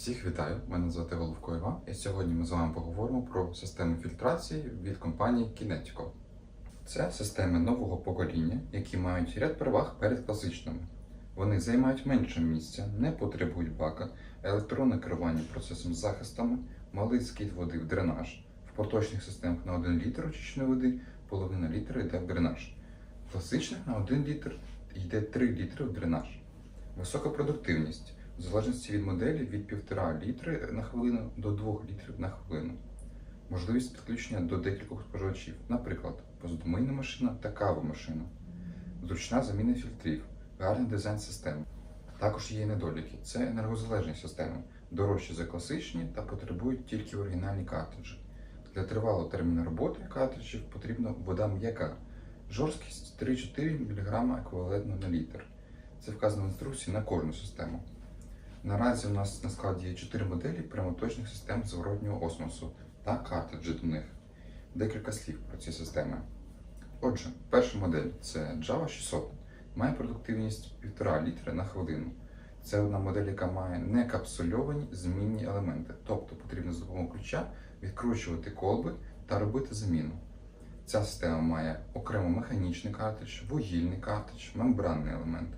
Всіх вітаю! Мене звати Головко Іван, і сьогодні ми з вами поговоримо про систему фільтрації від компанії Kinetico. Це системи нового покоління, які мають ряд переваг перед класичними. Вони займають менше місця, не потребують бака, електронне керування процесом з захистами, малий скид води в дренаж. В поточних системах на 1 літр очищеної води половина літра йде в дренаж. В класичних на 1 літр йде 3 літри в дренаж. Висока продуктивність в залежності від моделі від 1,5 літри на хвилину до 2 літрів на хвилину. Можливість підключення до декількох споживачів, наприклад, посудомийна машина та кавомашина. Зручна заміна фільтрів, гарний дизайн системи. Також є недоліки. Це енергозалежні системи, дорожчі за класичні та потребують тільки оригінальні картриджі. Для тривалого терміну роботи картриджів потрібна вода м'яка, жорсткість 3-4 мг еквівалентно на літр. Це вказано в інструкції на кожну систему. Наразі у нас на складі є 4 моделі прямоточних систем зворотнього осмосу та картриджі до них. Декілька слів про ці системи. Отже, перша модель це Java 600, має продуктивність 1,5 літра на хвилину. Це одна модель, яка має не капсульовані змінні елементи, тобто потрібно з допомогою ключа відкручувати колби та робити заміну. Ця система має окремо механічний картридж, вугільний картридж, мембранний елемент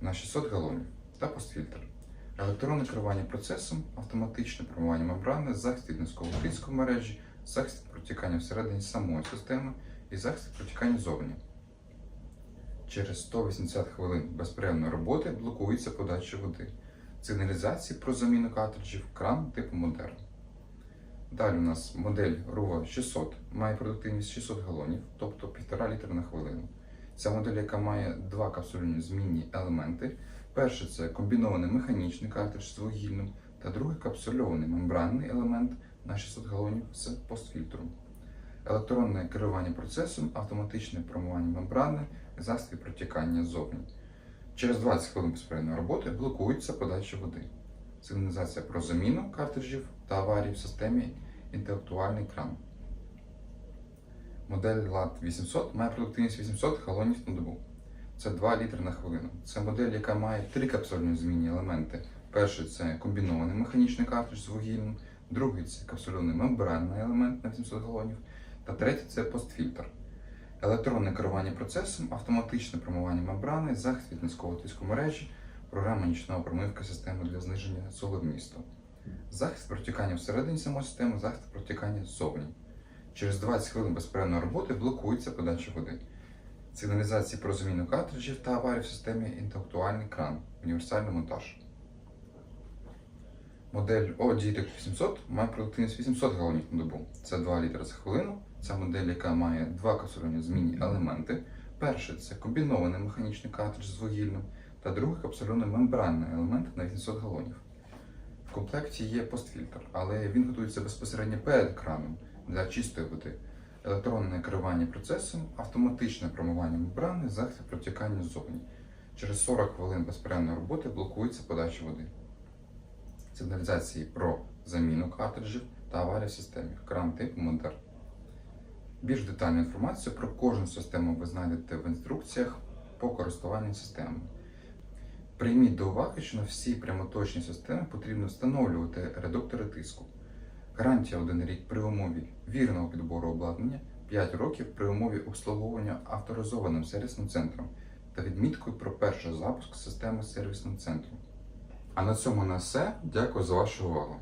на 600 галонів та постфільтр. Електронне керування процесом, автоматичне промивання мембрани, захист від низького тиску мережі, захист протікання всередині самої системи і захист протікання зовні. Через 180 хвилин безперервної роботи блокується подача води. Сигналізації про заміну картриджів кран типу Modern. Далі у нас модель RUVA 600 має продуктивність 600 галонів, тобто 1,5 літра на хвилину. Ця модель, яка має два капсульні змінні елементи. Перший це комбінований механічний картридж з вугільним, та другий капсульований мембранний елемент на 600 галонів з постфільтром. Електронне керування процесом, автоматичне промивання мембрани, засіб протікання ззовні. Через 20 хвилин безперервної роботи блокується подача води. Сигналізація про заміну картриджів та аварії в системі інтелектуальний кран. Модель LAT 800 має продуктивність 800 галонів на добу. Це 2 літри на хвилину. Це модель, яка має три капсульні змінні елементи. Перший це комбінований механічний картридж з вугільним, другий це капсульований мембранний елемент на 700 галонів, та третій це постфільтр. Електронне керування процесом, автоматичне промивання мембрани, захист від низького тиску мережі, програма нічного промивка системи для зниження солевмісту. Захист протікання всередині самої системи, захист протікання ззовні. Через 20 хвилин безперервної роботи блокується подача води. Сигналізації про заміну картриджів та аварії в системі інтелектуальний кран, універсальний монтаж. Модель ODTEC 800 має продуктивність 800 галонів на добу. Це 2 літри за хвилину. Це модель, яка має два капсульні змінні елементи. Перший це комбінований механічний картридж з вугільним, та другий капсульований мембранний елемент на 800 галонів. В комплекті є постфільтр, але він готується безпосередньо перед краном для чистої води електронне керування процесом, автоматичне промивання мембрани, захист протікання ззовні. Через 40 хвилин безперервної роботи блокується подача води. Сигналізації про заміну картриджів та аварії в системі. Кран типу Modern. Більш детальну інформацію про кожну систему ви знайдете в інструкціях по користуванню системами. Прийміть до уваги, що на всі прямоточні системи потрібно встановлювати редуктори тиску. Гарантія 1 рік при умові вірного підбору обладнання, 5 років при умові обслуговування авторизованим сервісним центром та відміткою про перший запуск системи сервісним центром. А на цьому на все. Дякую за вашу увагу.